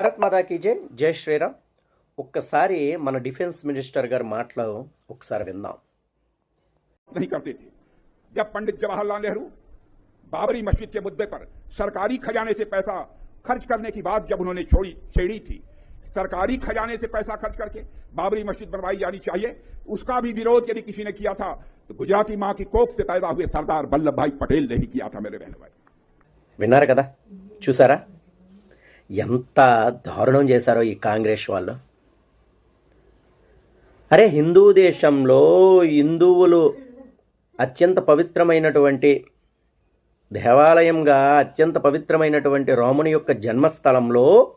భారత్ మాతాకి జై జై శ్రీరామ్ ఒక్కసారి మన డిఫెన్స్ మినిస్టర్ గారి మాటలు ఒకసారి విందాం नहीं करते थे जब पंडित जवाहरलाल नेहरू बाबरी मस्जिद के मुद्दे पर सरकारी खजाने से पैसा खर्च करने की बात जब उन्होंने छोड़ी छेड़ी थी सरकारी खजाने से पैसा खर्च करके बाबरी मस्जिद बनवाई जानी चाहिए उसका भी विरोध यदि किसी ने किया था तो गुजराती मां की कोख से पैदा हुए सरदार वल्लभ भाई पटेल ने ही किया था मेरे बहन भाई విన్నారు కదా చూసారా ఎంత దారుణం చేశారో ఈ కాంగ్రెస్ వాళ్ళు. అరే హిందూ దేశంలో హిందువులు అత్యంత పవిత్రమైనటువంటి దేవాలయంగా అత్యంత పవిత్రమైనటువంటి రాముని యొక్క జన్మస్థలంలో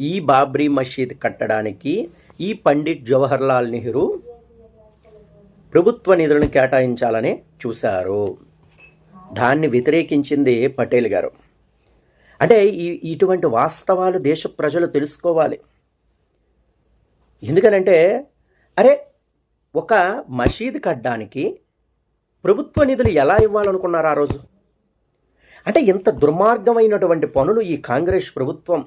ఈ బాబ్రీ మసీద్ కట్టడానికి ఈ పండిట్ జవహర్లాల్ నెహ్రూ ప్రభుత్వ నిధులను కేటాయించాలని చూశారు. దాన్ని వ్యతిరేకించింది పటేల్ గారు. అంటే ఈ ఇటువంటి వాస్తవాలు దేశ ప్రజలు తెలుసుకోవాలి. ఎందుకనంటే అరే ఒక మసీదు కట్టడానికి ప్రభుత్వ నిధులు ఎలా ఇవ్వాలనుకున్నారు ఆ రోజు? అంటే ఇంత దుర్మార్గమైనటువంటి పనులు ఈ కాంగ్రెస్ ప్రభుత్వం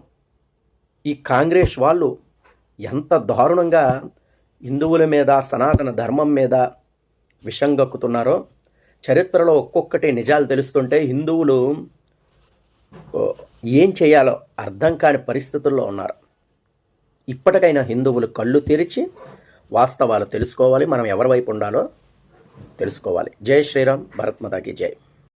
ఈ కాంగ్రెస్ వాళ్ళు ఎంత దారుణంగా హిందువుల మీద సనాతన ధర్మం మీద విషం గక్కుతున్నారో చరిత్రలో ఒక్కొక్కటి నిజాలు తెలుస్తుంటే హిందువులు ఏం చేయాలో అర్థం కాని పరిస్థితుల్లో ఉన్నారు. ఇప్పటికైనా హిందువులు కళ్ళు తెరిచి వాస్తవాలు తెలుసుకోవాలి. మనం ఎవరి వైపు ఉండాలో తెలుసుకోవాలి. జై శ్రీరామ్. భరత్మతాకి జై.